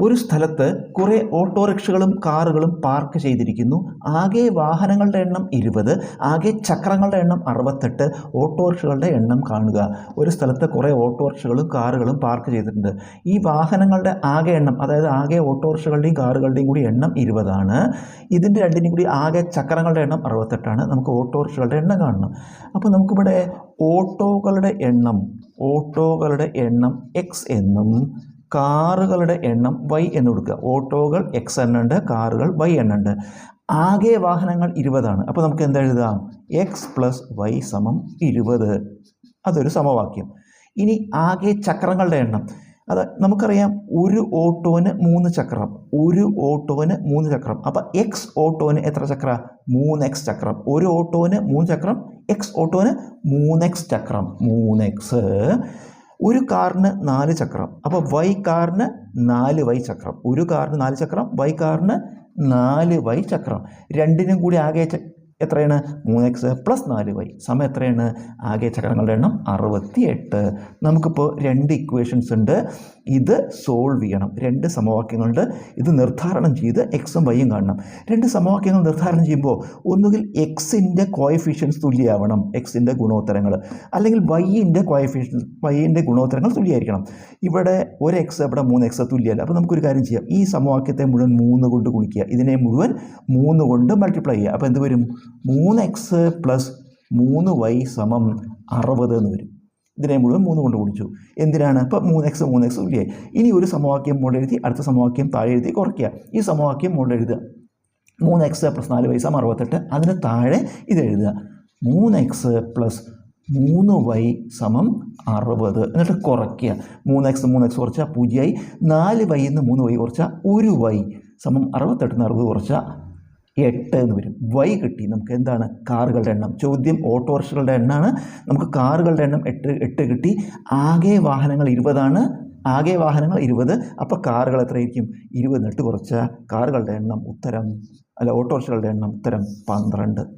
ഒരു സ്ഥലത്ത് കുറേ ഓട്ടോറിക്ഷകളും കാറുകളും പാർക്ക് ചെയ്തിരിക്കുന്നു. ആകെ വാഹനങ്ങളുടെ എണ്ണം ഇരുപത് ആകെ ചക്രങ്ങളുടെ എണ്ണം അറുപത്തെട്ട് ഓട്ടോറിക്ഷകളുടെ എണ്ണം കാണുക. ഒരു സ്ഥലത്ത് കുറേ ഓട്ടോറിക്ഷകളും കാറുകളും പാർക്ക് ചെയ്തിട്ടുണ്ട്. ഈ വാഹനങ്ങളുടെ ആകെ എണ്ണം അതായത് ആകെ ഓട്ടോറിക്ഷകളുടെയും കാറുകളുടെയും കൂടി എണ്ണം ഇരുപതാണ്. ഇതിന്റെ രണ്ടിനും കൂടി ആകെ ചക്രങ്ങളുടെ എണ്ണം അറുപത്തെട്ടാണ്. നമുക്ക് ഓട്ടോറിക്ഷകളുടെ എണ്ണം കാണണം. അപ്പോൾ നമുക്കിവിടെ ഓട്ടോകളുടെ എണ്ണം ഓട്ടോകളുടെ എണ്ണം എക്സ് എന്നും കാറുകളുടെ എണ്ണം വൈ എന്ന് കൊടുക്കുക. ഓട്ടോകൾ എക്സ് എണ്ണുണ്ട് കാറുകൾ വൈ എണ്ണുണ്ട്. ആകെ വാഹനങ്ങൾ ഇരുപതാണ്. അപ്പോൾ നമുക്ക് എന്താ എഴുതാം എക്സ് പ്ലസ് വൈ സമം ഇരുപത്. അതൊരു സമവാക്യം. ഇനി ആകെ ചക്രങ്ങളുടെ എണ്ണം. അത് നമുക്കറിയാം ഒരു ഓട്ടോന് മൂന്ന് ചക്രം. ഒരു ഓട്ടോന് മൂന്ന് ചക്രം. അപ്പോൾ എക്സ് ഓട്ടോന് എത്ര ചക്ര? മൂന്ന് എക്സ് ചക്രം. ഒരു ഓട്ടോന് മൂന്ന് ചക്രം എക്സ് ഓട്ടോന് മൂന്ന് എക്സ് ചക്രം. മൂന്ന് എക്സ് ഒരു കാറിന് നാല് ചക്രം. അപ്പോൾ വൈ കാറിന് നാല് വൈ ചക്രം. ഒരു കാറിന് നാല് ചക്രം വൈ കാറിന് നാല് വൈ ചക്രം. രണ്ടിനും കൂടി ആകെ എത്രയാണ്? മൂന്ന് എക്സ് പ്ലസ് നാല് വൈ സമയം എത്രയാണ്? ആകെ ചക്രങ്ങളുടെ എണ്ണം അറുപത്തി എട്ട് നമുക്കിപ്പോൾ രണ്ട് ഇക്വേഷൻസ് ഉണ്ട്. ഇത് സോൾവ് ചെയ്യണം. രണ്ട് സമവാക്യങ്ങളുണ്ട്. ഇത് നിർദ്ധാരണം ചെയ്ത് എക്സും വൈയും കാണണം. രണ്ട് സമവാക്യങ്ങൾ നിർദ്ധാരണം ചെയ്യുമ്പോൾ ഒന്നുകിൽ എക്സിന്റെ കോയഫിഷ്യൻസ് തുല്യമാവണം. എക്സിന്റെ ഗുണോത്തരങ്ങൾ. അല്ലെങ്കിൽ വൈയിന്റെ കോയഫിഷ്യൻ വൈയിന്റെ ഗുണോത്തരങ്ങൾ തുല്യമായിരിക്കണം. ഇവിടെ ഒരു എക്സ് ഇവിടെ മൂന്ന് എക്സ് തുല്യമല്ല. അപ്പോൾ നമുക്കൊരു കാര്യം ചെയ്യാം. ഈ സമവാക്യത്തെ മുഴുവൻ മൂന്ന് കൊണ്ട് ഗുണിക്കുക. ഇതിനെ മുഴുവൻ മൂന്ന് കൊണ്ട് മൾട്ടിപ്ലൈ ചെയ്യുക. അപ്പോൾ എന്ത് വരും? മൂന്ന് എക്സ് പ്ലസ് മൂന്ന് വൈ സമം അറുപത് എന്ന് വരും. ഇതിനെ മുഴുവൻ മൂന്ന് കൊണ്ട് കുടിച്ചു എന്തിനാണ്? ഇപ്പോൾ മൂന്ന് എക്സ് മൂന്ന് എക്സ് തുല്യമായി ഇനി ഒരു സമവാക്യം മുകളിൽ എഴുതി അടുത്ത സമവാക്യം താഴെ എഴുതി കുറയ്ക്കുക. ഈ സമവാക്യം മുകളിൽ എഴുതുക. മൂന്ന് എക്സ് പ്ലസ് നാല് വൈ സമം അറുപത്തെട്ട് അതിന് താഴെ ഇത് എഴുതുക. മൂന്ന് എക്സ് പ്ലസ് മൂന്ന് വൈ സമം അറുപത്. എന്നിട്ട് കുറയ്ക്കുക. മൂന്ന് എക്സ് മൂന്ന് എക്സ് കുറച്ചാൽ പൂജ്യമായി. നാല് വൈ നിന്ന് മൂന്ന് വൈ കുറച്ചാൽ ഒരു വൈ സമം അറുപത്തെട്ടിന് അറുപത് കുറച്ചാൽ എട്ട് എന്ന് വരും. വൈ കിട്ടി. നമുക്ക് എന്താണ്? കാറുകളുടെ എണ്ണം. ചോദ്യം ഓട്ടോറിക്ഷകളുടെ എണ്ണമാണ് നമുക്ക് കാറുകളുടെ എണ്ണം എട്ട് എട്ട് കിട്ടി. ആകെ വാഹനങ്ങൾ ഇരുപതാണ്. ആകെ വാഹനങ്ങൾ ഇരുപത്. അപ്പോൾ കാറുകൾ എത്രയായിരിക്കും? ഇരുപത് എട്ട് കുറച്ച. കാറുകളുടെ എണ്ണം ഉത്തരം. അല്ല ഓട്ടോറിക്ഷകളുടെ എണ്ണം ഉത്തരം പന്ത്രണ്ട്.